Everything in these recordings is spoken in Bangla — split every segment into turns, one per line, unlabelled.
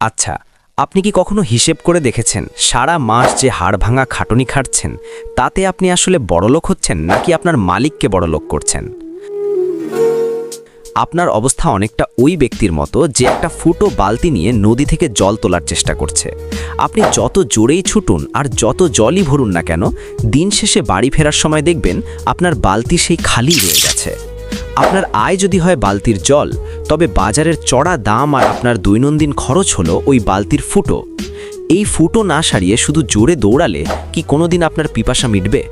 আচ্ছা আপনি কি কখনো হিসেব করে দেখেছেন সারা মাস যে হাড় ভাঙা খাটনি খাটছেন, তাতে আপনি আসলে বড়লোক হচ্ছেন নাকি আপনার মালিককে বড়লোক করছেন? আপনার অবস্থা অনেকটা ওই ব্যক্তির মতো যে একটা ফুটো বালতি নিয়ে নদী থেকে জল তোলার চেষ্টা করছে। আপনি যত জোরেই ছুটুন আর যত জলই ভরুন না কেন, দিন শেষে বাড়ি ফেরার সময় দেখবেন আপনার বালতি সেই খালি রয়ে গেছে। আপনার আয় যদি হয় বালতির জল তবে বাজারের চড়া দাম আর আপনার দৈনন্দিন খরচ হলো ওই বালতির ফুটো। এই ফুটো না সারিয়ে শুধু জোরে দৌড়ালে কি কোনোদিন আপনার পিপাসা মিটবে?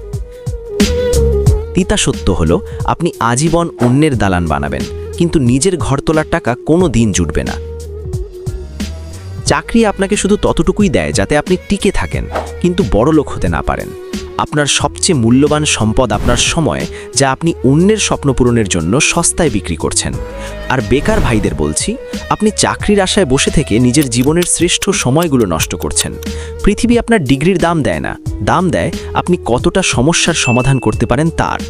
তিতা সত্য হলো, আপনি আজীবন অন্যের দালান বানাবেন, কিন্তু নিজের ঘর তোলার টাকা কোনো দিন জুটবে না। চাকরি আপনাকে শুধু ততটুকুই দেয় যাতে আপনি টিকে থাকেন, কিন্তু বড় লোক হতে না পারেন। আপনার সবচেয়ে মূল্যবান সম্পদ আপনার সময় যা আপনি অন্যের স্বপ্ন পূরণের জন্য সস্তায় বিক্রি করছেন। আর বেকার ভাইদের বলছি, আপনি চাকরির আশায় বসে থেকে নিজের জীবনের শ্রেষ্ঠ সময়গুলো নষ্ট করছেন। পৃথিবী আপনার ডিগ্রির দাম দেয় না। দাম দেয় আপনি কতটা সমস্যার সমাধান করতে পারেন তার।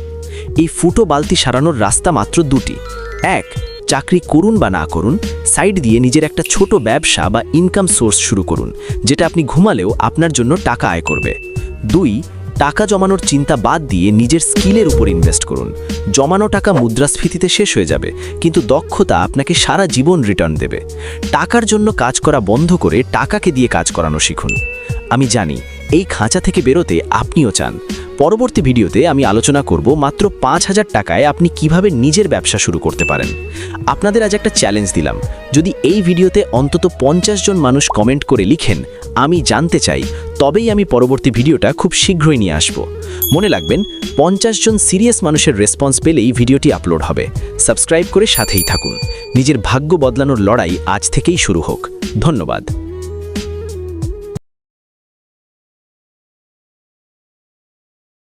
এই ফুটো বালতি সারানোর রাস্তা মাত্র দুটি। এক, চাকরি করুন বা না করুন, সাইড দিয়ে নিজের একটা ছোট ব্যবসা বা ইনকাম সোর্স শুরু করুন, যেটা আপনি ঘুমালেও আপনার জন্য টাকা আয় করবে। দুই টাকা জমানোর চিন্তা বাদ দিয়ে নিজের স্কিলের উপর ইনভেস্ট করুন। জমানো টাকা মুদ্রাস্ফীতিতে শেষ হয়ে যাবে, কিন্তু দক্ষতা আপনাকে সারা জীবন রিটার্ন দেবে। টাকার জন্য কাজ করা বন্ধ করে টাকাকে দিয়ে কাজ করানো শিখুন। আমি জানি, এই খাঁচা থেকে বেরোতে আপনিও চান। পরবর্তী ভিডিওতে আমি আলোচনা করব মাত্র পাঁচ হাজার টাকায় আপনি কীভাবে নিজের ব্যবসা শুরু করতে পারেন। আপনাদের আজ একটা চ্যালেঞ্জ দিলাম। যদি এই ভিডিওতে অন্তত পঞ্চাশ জন মানুষ কমেন্ট করে লিখেন, আমি জানতে চাই, তবেই আমি পরবর্তী ভিডিওটা খুব শীঘ্রই নিয়ে আসব। মনে রাখবেন, পঞ্চাশ জন সিরিয়াস মানুষের রেসপন্স পেলেই ভিডিওটি আপলোড হবে। সাবস্ক্রাইব করে সাথেই থাকুন। নিজের ভাগ্য বদলানোর লড়াই আজ থেকেই শুরু হোক। ধন্যবাদ।